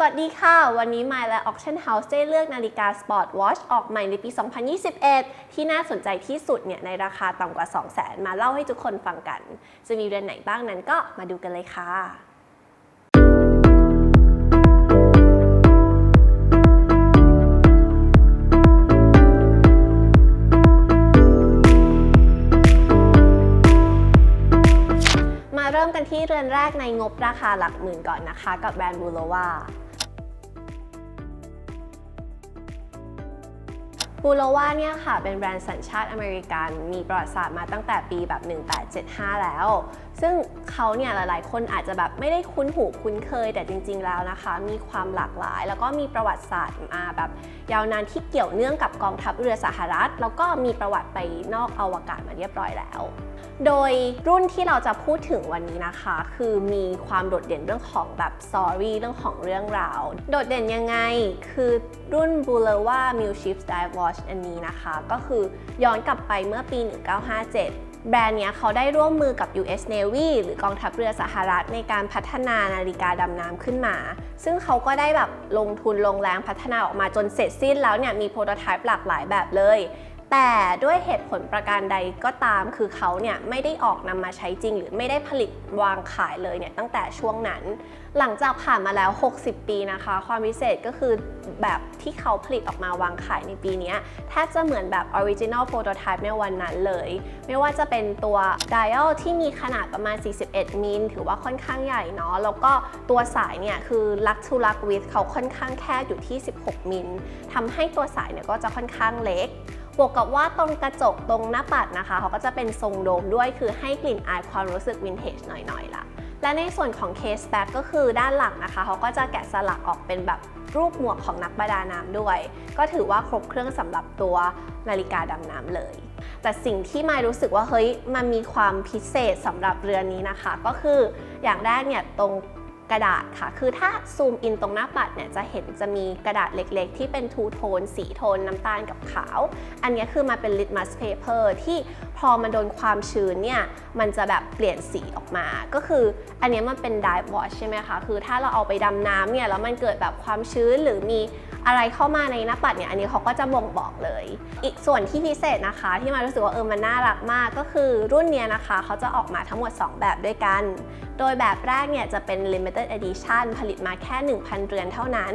สวัสดีค่ะ วันนี้ My และ Auction House ได้เลือกนาฬิกา Sport Watch ออกใหม่ในปี 2021 ที่น่าสนใจที่สุดเนี่ยในราคาต่ำกว่า 200,000 มาเล่าให้ทุกคนฟังกัน จะมีเรือนไหนบ้างนั้นก็มาดูกันเลยค่ะมาเริ่มกันที่เรือนแรกในงบราคาหลักหมื่นก่อนนะคะ กับแบรนด์บูโลวา บูโลวาเนี่ยค่ะเป็นแบรนด์สัญชาติอเมริกัน มีประวัติศาสตร์มาตั้งแต่ปีแบบ 1875 แล้ว ซึ่งเขาเนี่ยหลายๆ คนอาจจะแบบไม่ได้คุ้นหูคุ้นเคย แต่จริง ๆ แล้วนะคะ มีความหลากหลาย แล้วก็มีประวัติศาสตร์มาแบบยาวนานที่เกี่ยวเนื่องกับกองทัพเรือสหรัฐ แล้วก็มีประวัติไปนอกอวกาศมาเรียบร้อยแล้ว โดยรุ่นที่เราจะพูดถึงวันนี้นะคะ คือมีความโดดเด่นเรื่องของแบบสอรี่เรื่องของเรื่องราว โดดเด่นยังไง คือรุ่น b u l e w a m i l Ships Dive Watch อันนี้นะคะ ก็คือย้อนกลับไปเมื่อปี 1957แบรนด์เนี้ยเขาได้ร่วมมือกับ US Navy หรือกองทัพเรือสหรัฐในการพัฒนานาฬิกาดำน้ำขึ้นมา ซึ่งเขาก็ได้แบบลงทุนลงแรงพัฒนาออกมาจนเสร็จสิ้นแล้วเนี่ยมีโปรโตไทป์หลากหลายแบบเลย แต่ด้วยเหตุผลประการใดก็ตามคือเขาเนี่ยไม่ได้ออกนำมาใช้จริง หรือไม่ได้ผลิตวางขายเลยเนี่ยตั้งแต่ช่วงนั้น หลังจากผ่านมาแล้ว 60 ปีนะคะ ความพิเศษก็คือแบบที่เขาผลิตออกมาวางขายในปีนี้แทบจะเหมือนแบบ Original Prototype ในวันนั้นเลย ไม่ว่าจะเป็นตัว dial ที่มีขนาดประมาณ 41 มิลถือว่าค่อนข้างใหญ่เนาะแล้วก็ตัวสายเนี่ยคือ lug to lug width เขาค่อนข้างแคบอยู่ที่ 16 มิลทำให้ตัวสายเนี่ยก็จะค่อนข้างเล็ก บวกกับว่าตรงกระจกตรงหน้าปัดนะคะเขาก็จะเป็นทรงโดมด้วยคือให้กลิ่นอายความรู้สึกวินเทจหน่อยๆล่ะและในส่วนของเคสแบ็กก็คือด้านหลังนะคะเขาก็จะแกะสลักออกเป็นแบบรูปหมวกของนักประดาน้ำด้วย ก็ถือว่าครบเครื่องสำหรับตัวนาฬิกาดำน้ำเลย แต่สิ่งที่มายรู้สึกว่าเฮ้ยมันมีความพิเศษสำหรับเรือนนี้นะคะ ก็คืออย่างแรกเนี่ยตรง กระดาษค่ะ คือถ้าซูมอินตรงหน้าปัดเนี่ยจะเห็นจะมีกระดาษเล็กๆ ที่เป็นทูโทน สีโทนน้ำตาลกับขาว อันนี้คือมาเป็นลิตมัสเพเปอร์ที่ พอมันโดนความชื้นเนี่ยมันจะแบบเปลี่ยนสีออกมา ก็คืออันนี้มันเป็น dive wash ใช่ไหมคะ คือถ้าเราเอาไปดำน้ำเนี่ยแล้วมันเกิดแบบความชื้นหรือมีอะไรเข้ามาในหน้าปัดเนี่ยอันนี้เขาก็จะบ่งบอกเลย อีกส่วนที่พิเศษนะคะ ที่มารู้สึกว่าเออมันน่ารักมากก็คือรุ่นเนี้ยนะคะเขาจะออกมาทั้งหมด 2 แบบด้วยกัน โดยแบบแรกเนี่ยจะเป็น limited edition ผลิตมาแค่ 1,000 เรือนเท่านั้น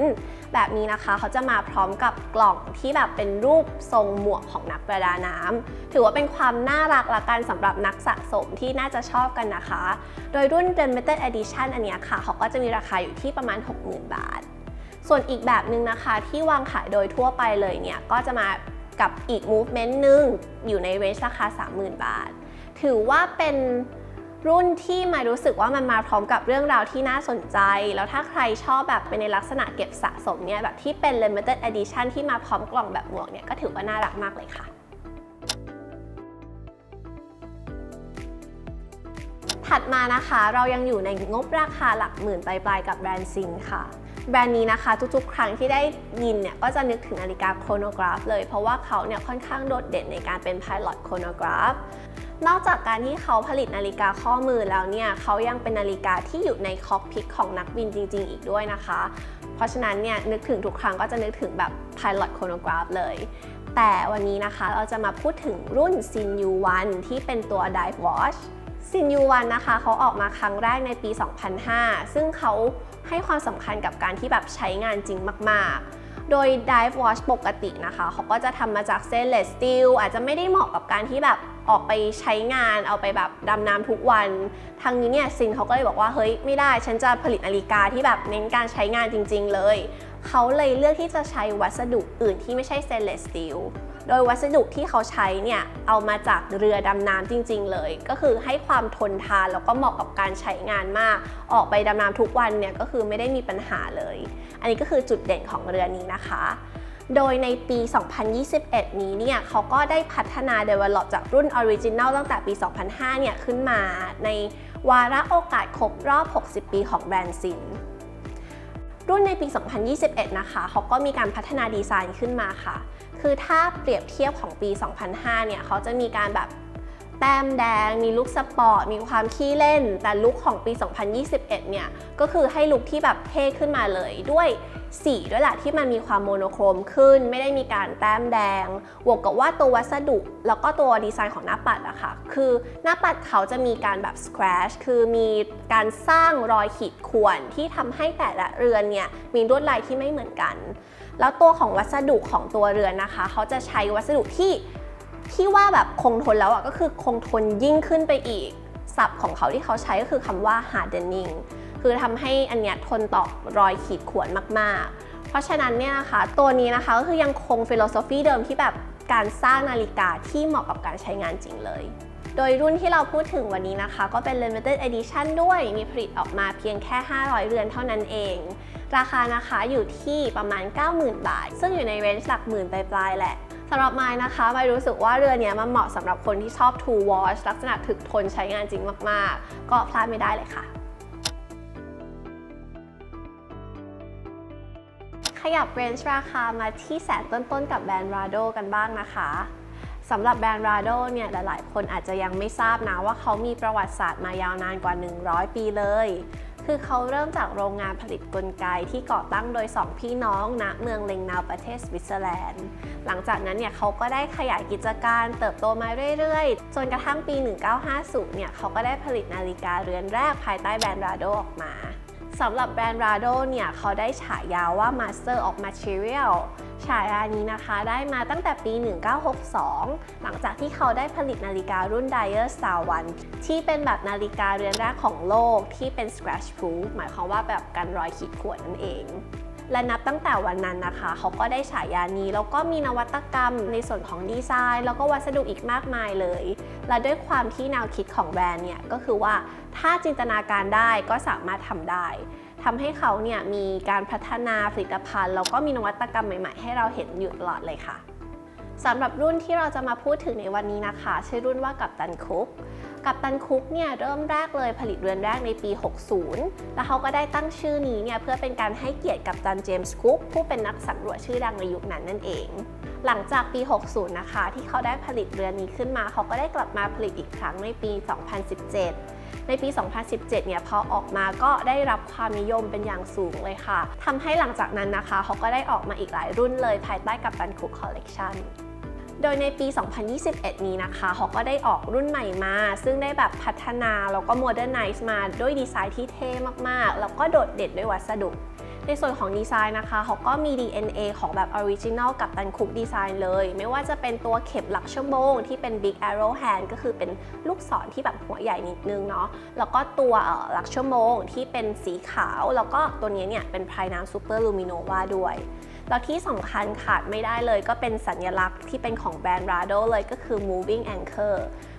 แบบนี้นะคะเขาจะมาพร้อมกับกล่องที่แบบเป็นรูปทรงหมวกของนักประดาน้ำถือว่าเป็นความน่าารักละกันสำหรับนักสะสมที่น่าจะชอบกันนะคะ โดยรุ่น limited edition อันนี้ค่ะ เขาก็จะมีราคาอยู่ที่ประมาณ 60,000 บาท ส่วนอีกแบบหนึ่งนะคะที่วางขายโดยทั่วไปเลยเนี่ย ก็จะมากับอีก movement หนึ่งอยู่ในเรนจ์ราคา 30,000 บาท ถือว่าเป็นรุ่นที่มารู้สึกว่ามันมาพร้อมกับเรื่องราวที่น่าสนใจ แล้วถ้าใครชอบแบบเป็นในลักษณะเก็บสะสมเนี่ยแบบที่เป็น limited edition ที่มาพร้อมกล่องแบบหมวกเนี่ยก็ถือว่าน่ารักมากเลยค่ะ ถัดมานะคะ เรายังอยู่ในงบราคาหลักหมื่นปลายๆกับแบรนด์ซินค่ะแบรนด์นี้นะคะทุกๆ ครั้งที่ได้ยินเนี่ยก็จะนึกถึงนาฬิกาโครโนกราฟเลย เพราะว่าเขาเนี่ยค่อนข้างโดดเด่นในการเป็น Pilot Chronograph นอกจากการที่เขาผลิตนาฬิกาข้อมือแล้วเนี่ยเขายังเป็นนาฬิกาที่อยู่ในคอกพิกของนักบินจริง ๆ อีกด้วยนะคะ เพราะฉะนั้นเนี่ยนึกถึงทุกครั้งก็จะนึกถึงแบบ Pilot Chronograph เลย แต่วันนี้นะคะเราจะมาพูดถึงรุ่น Sin U1 ที่เป็นตัว Dive Watch ซินยูวันนะคะเขาออกมาครั้งแรกในปี 2005 ซึ่งเขาให้ความสำคัญกับการที่แบบใช้งานจริงมากๆ โดย Dive Watch ปกตินะคะเขาก็จะทำมาจากเซนเลสสตีลอาจจะไม่ได้เหมาะกับการที่แบบออกไปใช้งานเอาไปแบบดำน้ำทุกวัน ทางนี้เนี่ยซินเขาก็เลยบอกว่าเฮ้ยไม่ได้ฉันจะผลิตนาฬิกาที่แบบเน้นการใช้งานจริง ๆ เลย เขาเลยเลือกที่จะใช้วัสดุอื่นที่ไม่ใช่เซนเลสสตีล โดยวัสดุที่เขาใช้เนี่ยเอามาจากเรือดำน้ำจริง ๆ เลย ก็คือให้ความทนทานแล้วก็เหมาะกับการใช้งานมาก ออกไปดำน้ำทุกวันเนี่ยก็คือไม่ได้มีปัญหาเลย อันนี้ก็คือจุดเด่นของเรือนี้นะคะโดยในปี 2021 นี้เนี่ยเขาก็ได้พัฒนา develop จากรุ่น Original ตั้งแต่ปี 2005 เนี่ยขึ้นมาในวาระโอกาสครบรอบ 60 ปีของแบรนด์ซิน รุ่นในปี 2021 นะคะเขาก็มีการพัฒนาดีไซน์ขึ้นมาค่ะ คือถ้าเปรียบเทียบของปี 2005 เนี่ยเขาจะมีการแบบแต้มแดง มีลุคสปอร์ต มีความขี้เล่น แต่ลุคของปี 2021 เนี่ย ก็คือให้ลุคที่แบบเท่ขึ้นมาเลยด้วยสีด้วยแหละที่มันมีความโมโนโครมขึ้น ไม่ได้มีการแต้มแดงบวกกับว่าตัววัสดุ แล้วก็ตัวดีไซน์ของหน้าปัดอะค่ะ คือหน้าปัดเขาจะมีการแบบ scratch คือมีการสร้างรอยขีดข่วนที่ทำให้แต่ละเรือนเนี่ยมีลวดลายที่ไม่เหมือนกัน แล้วตัวของวัสดุของตัวเรือนนะคะ เขาจะใช้วัสดุที่ที่ว่าแบบคงทนแล้วอะก็คือคงทนยิ่งขึ้นไปอีกศัพท์ของเขาที่เขาใช้ก็คือคำว่า hardening คือทำให้อันเนี้ยทนต่อรอยขีดข่วนมาก ๆ เพราะฉะนั้นเนี่ยนะคะตัวนี้นะคะก็คือยังคงฟิโลโซฟีเดิมที่แบบการสร้างนาฬิกาที่เหมาะกับการใช้งานจริงเลย โดยรุ่นที่เราพูดถึงวันนี้นะคะ ก็เป็น limited edition ด้วย มีผลิตออกมาเพียงแค่ 500 เรือนเท่านั้นเอง ราคานะคะอยู่ที่ประมาณ 90,000 บาท ซึ่งอยู่ในเรนจ์หลักหมื่นปลายๆแหละสำหรับไม้นะคะไม้รู้สึกว่าเรือนี้มันเหมาะสำหรับคนที่ชอบ to watch ลักษณะถึกทนใช้งานจริงมากๆ ก็พลาดไม่ได้เลยค่ะ ขยับเรนจ์ราคามาที่แสนต้นๆ กับแบรนด์ Rado กันบ้างนะคะสำหรับแบรนด์ Rado เนี่ยหลายๆ คนอาจจะยังไม่ทราบนะว่าเขามีประวัติศาสตร์มายาวนานกว่า 100 ปีเลย คือเขาเริ่มจากโรงงานผลิตกลไกที่ก่อตั้งโดย 2 พี่น้องณเมืองเลงนาวประเทศสวิตเซอร์แลนด์ หลังจากนั้นเนี่ยเขาก็ได้ขยายกิจการเติบโตมาเรื่อยๆ จนกระทั่งปี 1950 เนี่ยเขาก็ได้ผลิตนาฬิกาเรือนแรกภายใต้แบรนด์ราโดออกมา สำหรับแบรนด์ Rado เนี่ยเขาได้ฉายาว่า Master of Material ฉายานี้นะคะได้มาตั้งแต่ปี 1962 หลังจากที่เขาได้ผลิตนาฬิการุ่น Dyer Star One ที่เป็นแบบนาฬิกาเรือนแรกของโลกที่เป็น scratch proof หมายความว่าแบบกันรอยขีดข่วนนั่นเอง และนับตั้งแต่วันนั้นนะคะ เขาก็ได้ฉายานี้แล้วก็มีนวัตกรรมในส่วนของดีไซน์ แล้วก็วัสดุอีกมากมายเลย และด้วยความที่แนวคิดของแบรนด์เนี่ยก็คือว่าถ้าจินตนาการได้ก็สามารถทำได้ทำให้เขาเนี่ยมีการพัฒนาผลิตภัณฑ์แล้วก็มีนวัตกรรมใหม่ ๆ ให้เราเห็นอยู่ตลอดเลยค่ะสำหรับรุ่นที่เราจะมาพูดถึงในวันนี้นะคะ ชื่อรุ่นว่ากับตันคุก กับตันคุกเนี่ยเริ่มแรกเลยผลิตเรือนแรกในปี 60 แล้วเขาก็ได้ตั้งชื่อนี้เนี่ยเพื่อเป็นการให้เกียรติกับตันเจมส์คุกผู้เป็นนักสำรวจชื่อดังในยุคนั้นนั่นเอง หลังจากปี 60 นะคะ ที่เขาได้ผลิตเรือนนี้ขึ้นมา เขาก็ได้กลับมาผลิตอีกครั้งในปี 2017ในปี 2017 เนี่ยพอออกมาก็ได้รับความนิยมเป็นอย่างสูงเลยค่ะ ทำให้หลังจากนั้นนะคะ เขาก็ได้ออกมาอีกหลายรุ่นเลยภายใต้กับตันคุกคอลเลกชัน โดยในปี 2021 นี้นะคะเขาก็ได้ออกรุ่นใหม่มา ซึ่งได้แบบพัฒนาแล้วก็โมเดิร์นไนซ์มาด้วยดีไซน์ที่เท่มากๆ แล้วก็โดดเด่นด้วยวัสดุ ในส่วนของดีไซน์นะคะเขาก็มี DNA ของแบบออริจิน l ลกับตันคุกดีไซน์เลย ไม่ว่าจะเป็นตัวเข็มหลักชั่วโมงที่เป็น Big Arrow Hand ก็คือเป็นลูกศรที่แบบหัวใหญ่นิดนึงเนาะ แล้วก็ตัวหลักชั่วโมงที่เป็นสีขาว แล้วก็ตัวนี้เนี่ยเป็นพายน้ำซูเปอร์ลูมิโนวาด้วย แล้วที่สำคัญขาดไม่ได้เลยก็เป็นสัญลักษณ์ที่เป็นของแบรนด์ Rado เลยก็คือ moving anchor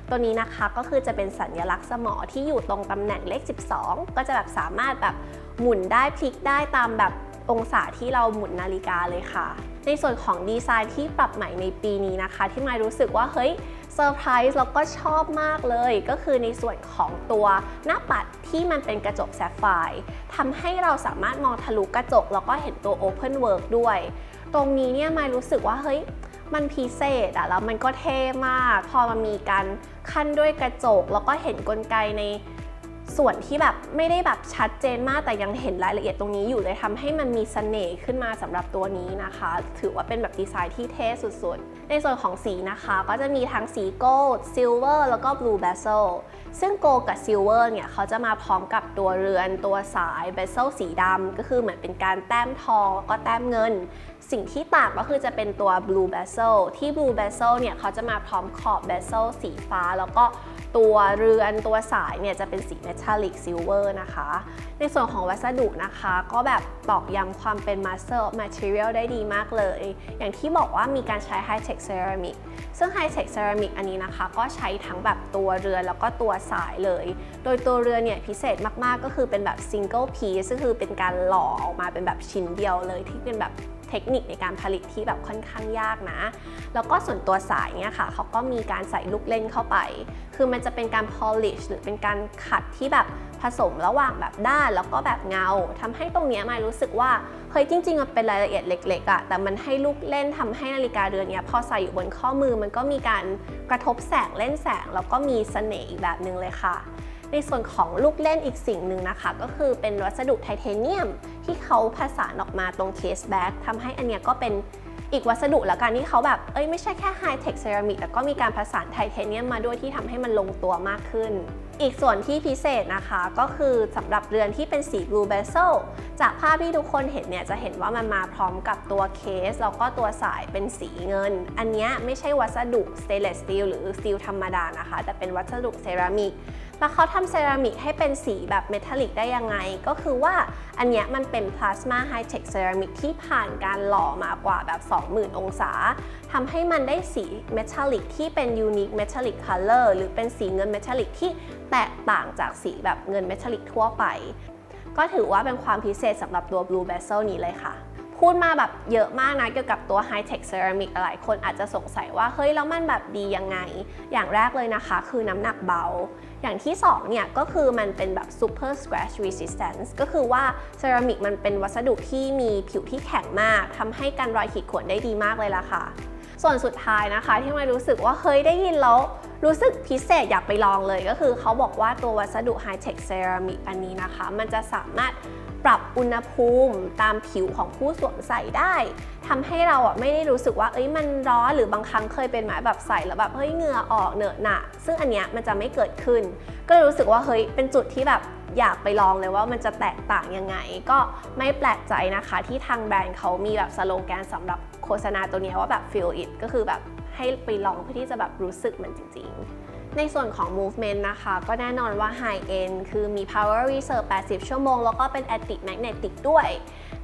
ตัวนี้นะคะก็คือจะเป็นสัญลักษณ์สมอที่อยู่ตรงตำแหน่งเลข 12 ก็จะแบบสามารถแบบหมุนได้พลิกได้ตามแบบองศาที่เราหมุนนาฬิกาเลยค่ะ ในส่วนของดีไซน์ที่ปรับใหม่ในปีนี้นะคะ ที่มารู้สึกว่าเฮ้ย เซอร์ไพรส์แล้วก็ชอบมากเลย ก็คือในส่วนของตัวหน้าปัดที่มันเป็นกระจกแซฟไฟร์ทำให้เราสามารถมองทะลุกระจก แล้วก็เห็นตัว Open Work ด้วย ตรงนี้เนี่ยมารู้สึกว่าเฮ้ยมันพิเศษอะแล้วมันก็เท่มาก พอมันมีการขั้นด้วยกระจก แล้วก็เห็นกลไกในส่วนที่แบบไม่ได้แบบชัดเจนมากแต่ยังเห็นรายละเอียดตรงนี้อยู่เลยทำให้มันมีเสน่ห์ขึ้นมาสำหรับตัวนี้นะคะ ถือว่าเป็นแบบดีไซน์ที่เท่สุดๆ ในส่วนของสีนะคะก็จะมีทั้งสีโกลด์ซิลเวอร์แล้วก็บลูเบสเซลซึ่งโกลกับซิลเวอร์เนี่ยเขาจะมาพร้อมกับตัวเรือนตัวสายเบสเซลสีดำก็คือเหมือนเป็นการแต้มทองแล้วก็แต้มเงิน สิ่งที่ต่างก็คือจะเป็นตัวบลูเบสเซลที่บลูเบสเซลเนี่ยเขาจะมาพร้อมขอบเบสเซลสีฟ้าแล้วก็ ตัวเรือนตัวสายเนี่ยจะเป็นสี metallic silver นะคะ ในส่วนของวัสดุนะคะ ก็แบบตอกย้ำความเป็น master of material ได้ดีมากเลย อย่างที่บอกว่ามีการใช้ high tech ceramic ซึ่ง high tech ceramic อันนี้นะคะ ก็ใช้ทั้งแบบตัวเรือนแล้วก็ตัวสายเลย โดยตัวเรือนเนี่ยพิเศษมากๆก็คือเป็นแบบ single piece ก็คือเป็นการหล่อออกมาเป็นแบบชิ้นเดียวเลยที่เป็นแบบ ทคนิคในการผลิตที่แบบค่อนข้างยากนะ แล้วก็ส่วนตัวสายเนี่ยค่ะเขาก็มีการใส่ลูกเล่นเข้าไป คือมันจะเป็นการ polish หรือเป็นการขัดที่แบบผสมระหว่างแบบด้านแล้วก็แบบเงาทำให้ตรงเนี้ยมารู้สึกว่าเฮ้ยจริงๆมันเป็นรายละเอียดเล็กๆอะแต่มันให้ลูกเล่นทำให้นาฬิกาเรือนเนี้ยพอใส่อยู่บนข้อมือมันก็มีการกระทบแสงเล่นแสง แล้วก็มีเสน่ห์อีกแบบหนึ่งเลยค่ะ ในส่วนของลูกเล่นอีกสิ่งหนึ่งนะคะ ก็คือเป็นวัสดุไทเทเนียม ที่เขาผสานออกมาตรงเคสแบ็กทำให้อันเนี้ยก็เป็นอีกวัสดุและกันที่เขาแบบ เอ้ยไม่ใช่แค่ไฮเทคเซรามิกแต่ก็มีการผสานไทเทเนียมมาด้วยที่ทำให้มันลงตัวมากขึ้น อีกส่วนที่พิเศษนะคะก็คือสำหรับเรือนที่เป็นสี blue bezel จากภาพที่ทุกคนเห็นเนี่ยจะเห็นว่ามันมาพร้อมกับตัวเคส แล้วก็ตัวสายเป็นสีเงิน อันเนี้ยไม่ใช่วัสดุ stainless steel หรือสตีลธรรมดานะคะ แต่เป็นวัสดุเซรามิก แล้วเขาทำเซรามิกให้เป็นสีแบบเมทัลลิกได้ยังไง ก็คือว่าอันเนี้ยมันเป็นพลาสมาไฮเทคเซรามิกที่ผ่านการหล่อมากว่าแบบ 20,000 องศาทำให้มันได้สีเมทัลลิกที่เป็นยูนิคเมทัลลิกคัลเลอร์หรือเป็นสีเงินเมทัลลิกที่แตกต่างจากสีแบบเงินเมทัลลิกทั่วไป ก็ถือว่าเป็นความพิเศษสำหรับตัว Blue Bezel นี้เลยค่ะ พูดมาแบบเยอะมากนะเกี่ยวกับตัว High Tech Ceramic หลายคนอาจจะสงสัยว่าเฮ้ยแล้วมันแบบดียังไง อย่างแรกเลยนะคะ คือน้ำหนักเบา อย่างที่2เนี่ยก็คือมันเป็นแบบ Super Scratch Resistance ก็คือว่าเซรามิกมันเป็นวัสดุที่มีผิวที่แข็งมากทำให้กันรอยขีดข่วนได้ดีมากเลยล่ะค่ะ ส่วนสุดท้ายนะคะที่ม่รู้สึกว่าเฮ้ยได้ยินแล้วรู้สึกพิเศษอยากไปลองเลยก็คือเขาบอกว่าตัววัสดุ High Tech Ceramic อันนี้นะคะ มันจะสามารถ ปรับอุณหภูมิตามผิวของผู้สวมใส่ได้ทำให้เราอะไม่ได้รู้สึกว่าเอ้ยมันร้อนหรือบางครั้งเคยเป็นหมาแบบใส่แล้วแบบเฮ้ยเหงื่อออกเหนอะหนะซึ่งอันเนี้ยมันจะไม่เกิดขึ้น ก็เลยรู้สึกว่าเฮ้ยเป็นจุดที่แบบอยากไปลองเลยว่ามันจะแตกต่างยังไง ก็ไม่แปลกใจนะคะ ที่ทางแบรนด์เขามีแบบสโลแกนสำหรับโฆษณาตัวเนี้ยว่าแบบ feel it ก็คือแบบให้ไปลองเพื่อที่จะแบบรู้สึกมันจริง ๆ ในส่วนของ movement นะคะ ก็แน่นอนว่า high end คือมี power reserve 80 ชั่วโมง แล้วก็เป็น active magnetic ด้วย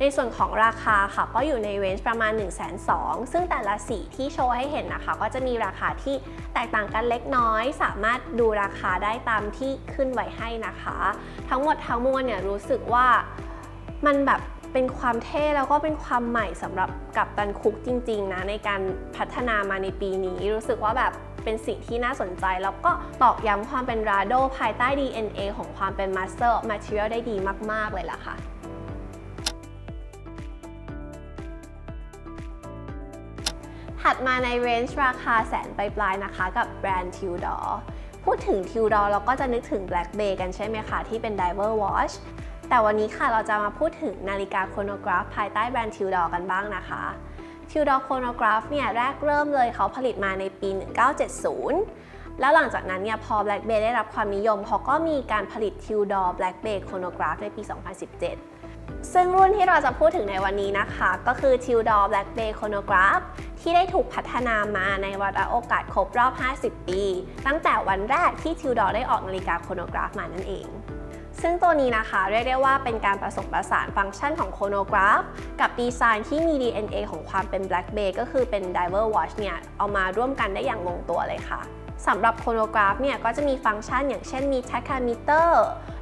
ในส่วนของราคาค่ะ ก็อยู่ในเรนจ์ประมาณ 1 2 0 0 0ซึ่งแต่ละสีที่โชว์ให้เห็นนะคะ ก็จะมีราคาที่แตกต่างกันเล็กน้อย สามารถดูราคาได้ตามที่ขึ้นไว้ให้นะคะ ทั้งหมดทั้งมวลเนี่ยรู้สึกว่ามันแบบเป็นความเท่แล้วก็เป็นความใหม่สำหรับกับตันคุกจริง ๆ นะ ในการพัฒนามาในปีนี้รู้สึกว่าแบบ เป็นสิ่งที่น่าสนใจ แล้วก็ตอกย้ำความเป็นราโดภายใต้ DNA ของความเป็น Master of Material ได้ดีมาก ๆ เลยล่ะค่ะถัดมาในเรนจ์ราคาแสนปลายๆนะคะ กับแบรนด์ Tudor พูดถึง Tudor เราก็จะนึกถึง Black Bay กันใช่ไหมคะ ที่เป็น Diver Watch แต่วันนี้ค่ะเราจะมาพูดถึงนาฬิกาโครโนกราฟภายใต้แบรนด์ Tudor กันบ้างนะคะ Tudor Chronograph เนี่ยแรกเริ่มเลยเขาผลิตมาในปี 1970 แล้วหลังจากนั้นเนี่ยพอ Black Bay ได้รับความนิยมเขาก็มีการผลิต Tudor Black Bay Chronograph ในปี 2017ซึ่งรุ่นที่เราจะพูดถึงในวันนี้นะคะ ก็คือ Tudor Black Bay Chronograph ที่ได้ถูกพัฒนามาในวาระโอกาสครบรอบ 50 ปี ตั้งแต่วันแรกที่ Tudor ได้ออกนาฬิกาโครโนกราฟมานั่นเอง ซึ่งตัวนี้นะคะเรียกได้ว่าเป็นการผสมผสานฟังก์ชันของโครโนกราฟ กับดีไซน์ที่มี DNA ของความเป็น Black Bay ก็คือเป็น Diver Watch เนี่ยเอามาร่วมกันได้อย่างลงตัวเลยค่ะสำหรับโครโนกราฟเนี่ยก็จะมีฟังก์ชันอย่างเช่นมี tachymeter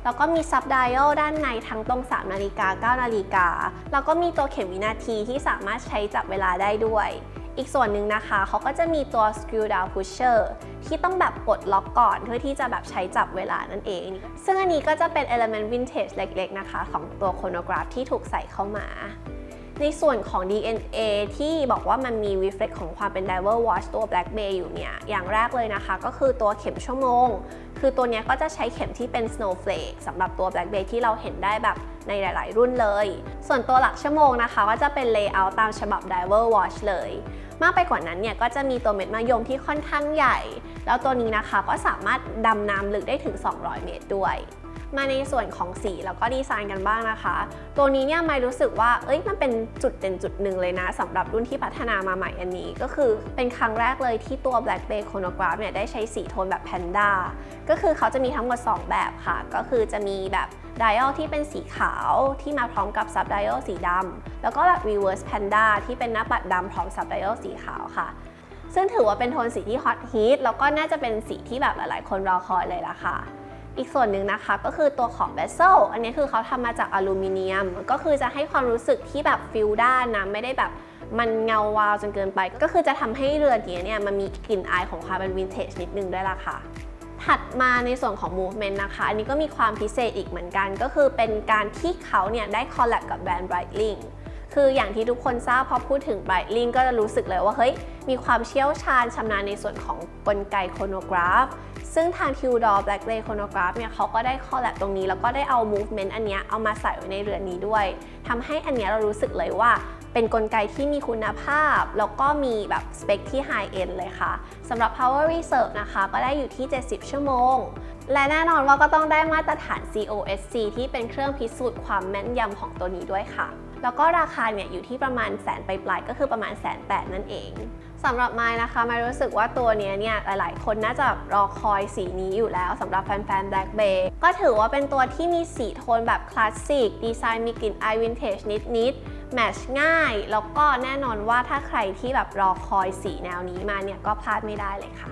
แล้วก็มี sub dial ด้านในทั้งตรง 3 นาฬิกา 9 นาฬิกา แล้วก็มีตัวเข็มวินาทีที่สามารถใช้จับเวลาได้ด้วย อีกส่วนหนึ่งนะคะเขาก็จะมีตัว screw down pusher ที่ต้องแบบปลดล็อกก่อนเพื่อที่จะแบบใช้จับเวลานั่นเอง ซึ่งอันนี้ก็จะเป็น element vintage เล็กๆ นะคะ ของตัว chronograph ที่ถูกใส่เข้ามา ในส่วนของ DNA ที่บอกว่ามันมี reflect ของความเป็น diver watch ตัว black bay อยู่เนี่ย อย่างแรกเลยนะคะ ก็คือตัวเข็มชั่วโมง คือตัวนี้ก็จะใช้เข็มที่เป็น snowflake สำหรับตัว black bay ที่เราเห็นได้แบบในหลาย ๆ รุ่นเลย ส่วนตัวหลักชั่วโมงนะคะ ก็จะเป็น layout ตามฉบับ diver watch เลย มากไปกว่านั้นเนี่ยก็จะมีตัวเม็ดมะยมที่ค่อนข้างใหญ่ แล้วตัวนี้นะคะก็สามารถดำน้ำลึกได้ถึง 200 เมตรด้วย มาในส่วนของสีแล้วก็ดีไซน์กันบ้างนะคะ ตัวนี้เนี่ยไม่รู้สึกว่า เอ้ย มันเป็นจุดเด่นจุดหนึ่งเลยนะสำหรับรุ่นที่พัฒนามาใหม่อันนี้ ก็คือเป็นครั้งแรกเลยที่ตัว Black Bay Chronograph เนี่ยได้ใช้สีโทนแบบแพนด้าก็คือเขาจะมีทั้งหมด 2 แบบค่ะ ก็คือจะมีแบบไดอลที่เป็นสีขาวที่มาพร้อมกับซับไดอลสีดำแล้วก็แบบ reverse panda ที่เป็นหน้าปัดดำพร้อมซับไดอลสีขาวค่ะ ซึ่งถือว่าเป็นโทนสีที่ฮอตฮิตแล้วก็น่าจะเป็นสีที่แบบหลายๆ คนรอคอยเลยล่ะค่ะ อีกส่วนหนึ่งนะคะก็คือตัวขอบเบสเซลอันนี้คือเขาทำมาจากอลูมิเนียม ก็คือจะให้ความรู้สึกที่แบบฟิลด้านนะไม่ได้แบบมันเงาวาวจนเกินไป ก็คือจะทำให้เรือนนี้เนี่ยมันมีกลิ่นอายของความเป็นวินเทจนิดนึงด้วยล่ะค่ะถัดมาในส่วนของ movement นะคะ อันนี้ก็มีความพิเศษอีกเหมือนกัน ก็คือเป็นการที่เขาเนี่ยได้คอลแลบกับแบรนด์ Breitling คืออย่างที่ทุกคนทราบพอพูดถึง Breitling ก็จะรู้สึกเลยว่า เฮ้ย มีความเชี่ยวชาญชำนาญในส่วนของกลไกโครโนกราฟ ซึ่งทาง Tudor Black Ray Chronograph เนี่ยเขาก็ได้คอลแลบตรงนี้ แล้วก็ได้เอา movement อันเนี้ยเอามาใส่ไว้ในเรือนนี้ด้วยทำให้อันเนี้ยเรารู้สึกเลยว่าเป็นนกลไกที่มีคุณภาพ แล้วก็มีแบบสเปคที่ High End เลยค่ะสำหรับ Power Reserve นะคะ ก็ได้อยู่ที่ 70 ชั่วโมง และแน่นอนว่าก็ต้องได้มาตรฐาน COSC ที่เป็นเครื่องพิสูจน์ความแม่นยำของตัวนี้ด้วยค่ะ แล้วก็ราคาเนี่ยอยู่ที่ประมาณแสนปลายๆก็คือประมาณแสนแปดนั่นเอง สำหรับไม้นะคะไม้รู้สึกว่าตัวนี้เนี่ยหลาย ๆ คนน่าจะรอคอยสีนี้อยู่แล้วสำหรับแฟนๆ Black Bay ก็ถือว่าเป็นตัวที่มีสีโทนแบบคลาสสิก ดีไซน์มีกลิ่นอายวินเทจนิด ๆแมชง่าย แล้วก็แน่นอนว่าถ้าใครที่แบบรอคอยสีแนวนี้มาเนี่ยก็พลาดไม่ได้เลยค่ะ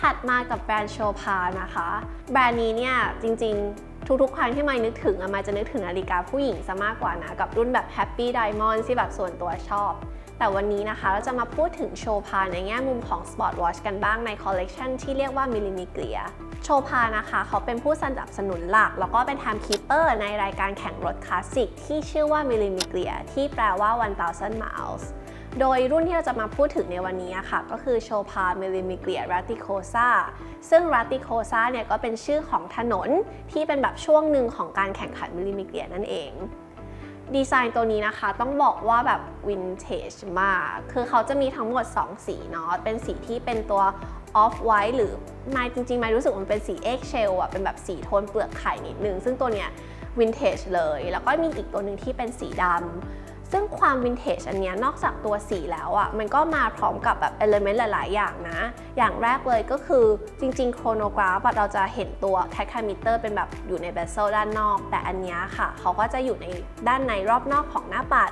ถัดมากับแบรนด์โชพานะคะ แบรนด์นี้เนี่ยจริงๆ ทุกๆ ครั้งที่ไม่นึกถึงอะมาจะนึกถึงนาฬิกาผู้หญิงซะมากกว่านะ กับรุ่นแบบ Happy Diamond ที่แบบส่วนตัวชอบ แต่วันนี้นะคะเราจะมาพูดถึงโชพาในแง่มุมของ Sport Watch กันบ้างในคอลเลกชันที่เรียกว่ามิลลิมิเกลียโชพานะคะ เขาเป็นผู้สนับสนุนหลัก แล้วก็เป็น Timekeeper ในรายการแข่งรถคลาสสิกที่ชื่อว่ามิลลิมิเกลียที่แปลว่า 1000 miles โดยรุ่นที่เราจะมาพูดถึงในวันนี้ค่ะ ก็คือโชพาเมลิมิเกลียรัติโคซาซึ่งรัติโคซาเนี่ยก็เป็นชื่อของถนนที่เป็นแบบช่วงหนึ่งของการแข่งขันเมลิมิเกลียนั่นเองดีไซน์ตัวนี้นะคะต้องบอกว่าแบบวินเทจมาก คือเขาจะมีทั้งหมด 2 สีเนาะ เป็นสีที่เป็นตัวออฟไวท์หรือไม่จริงๆไม่รู้สึกมันเป็นสีเอ็กเชลอะเป็นแบบสีโทนเปลือกไข่นิดนึง ซึ่งตัวเนี้ยวินเทจเลย แล้วก็มีอีกตัวหนึ่งที่เป็นสีดำ ซึ่งความวินเทจอันนี้นอกจากตัวสีแล้วอะ่ะมันก็มาพร้อมกับแบบเอลเมนต์หลาย ๆ อย่างนะ อย่างแรกเลยก็คือจริง ๆ โครโนกราฟเราจะเห็นตัวแทคคามิเตอร์เป็นแบบอยู่ในเบสเซลด้านนอก แต่อันนี้ค่ะ เขาก็จะอยู่ในด้านในรอบนอกของหน้าปัด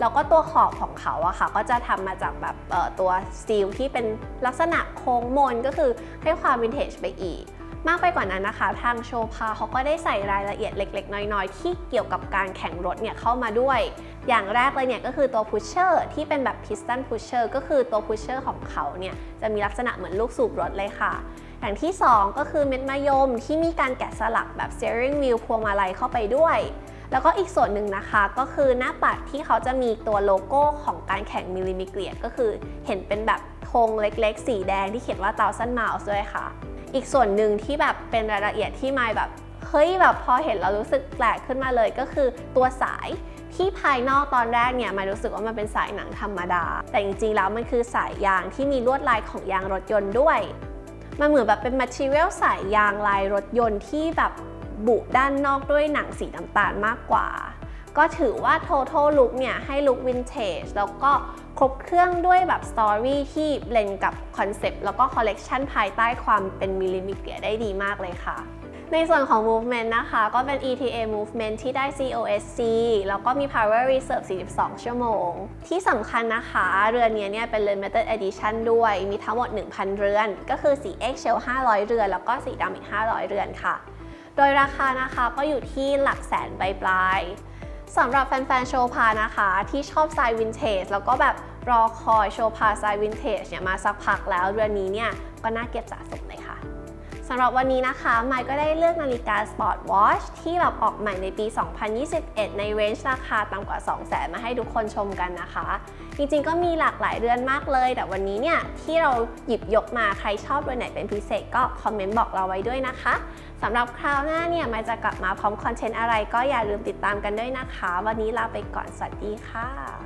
แล้วก็ตัวขอบของเขาอะค่ะ ก็จะทำมาจากแบบตัวสตีลที่เป็นลักษณะโค้งมนก็คือให้ความวินเทจไปอีก มากไปกว่านั้นนะคะ ทางโชพาเขาก็ได้ใส่รายละเอียดเล็ก ๆ น้อยๆ ที่เกี่ยวกับการแข่งรถเนี่ยเข้ามาด้วย อย่างแรกเลยเนี่ยก็คือตัวพุชเชอร์ที่เป็นแบบพิสตันพุชเชอร์ก็คือตัวพุชเชอร์ของเขาเนี่ยจะมีลักษณะเหมือนลูกสูบรถเลยค่ะอย่างที่ 2 ก็คือเม็ดมะยมที่มีการแกะสลักแบบ steering wheel พวงมาลัยเข้าไปด้วย แล้วก็อีกส่วนหนึ่งนะคะ ก็คือหน้าปัดที่เขาจะมีตัวโลโก้ของการแข่งมิลลิมิเกลียก็คือเห็นเป็นแบบธงเล็กๆ สีแดงที่เขียนว่า1000 miles ด้วยค่ะ อีกส่วนหนึ่งที่แบบเป็นรายละเอียดที่ไม่แบบเฮ้ยแบบพอเห็นเรารู้สึกแปลกขึ้นมาเลยก็คือตัวสายที่ภายนอกตอนแรกเนี่ยไม่รู้สึกว่ามันเป็นสายหนังธรรมดา แต่จริงๆแล้วมันคือสายยางที่มีลวดลายของยางรถยนต์ด้วยมันเหมือนแบบเป็น material สายยางลายรถยนต์ที่แบบบุด้านนอกด้วยหนังสีน้ำตาลมากกว่า ก็ถือว่า total look เนี่ยให้ look vintage แล้วก็ครบเครื่องด้วยแบบ story ที่เบลนกับคอนเซปต์แล้วก็ collection ภายใต้ความเป็นมิลลิมิเกียได้ดีมากเลยค่ะ ในส่วนของ movement นะคะ ก็เป็น ETA movement ที่ได้ COSC แล้วก็มี power reserve 42 ชั่วโมง ที่สำคัญนะคะ เรือนนี้เนี่ยเป็น limited edition ด้วย มีทั้งหมด 1,000 เรือน ก็คือสี X shell 500 เรือน แล้วก็สีดำอีก 500 เรือนค่ะ โดยราคานะคะก็อยู่ที่หลักแสนปลายๆ สำหรับแฟนๆ โชพานะคะ ที่ชอบสไตล์วินเทจแล้วก็แบบรอคอยโชพาสไตล์วินเทจเนี่ยมาสักพักแล้วเรือนนี้เนี่ยก็น่าเก็บสะสมเลยค่ะสำหรับวันนี้นะคะไมค์ก็ได้เลือกนาฬิกา Sport Watch ที่แบบออกใหม่ในปี 2021 ในเรนจ์ราคาต่ำกว่า200,000มาให้ทุกคนชมกันนะคะ จริงๆ ก็มีหลากหลายเรือนมากเลย แต่วันนี้เนี่ยที่เราหยิบยกมาใครชอบเรือนไหนเป็นพิเศษก็คอมเมนต์บอกเราไว้ด้วยนะคะ สำหรับคราวหน้าเนี่ยมันจะกลับมาพร้อมคอนเทนต์อะไรก็อย่าลืมติดตามกันด้วยนะคะ วันนี้ลาไปก่อน สวัสดีค่ะ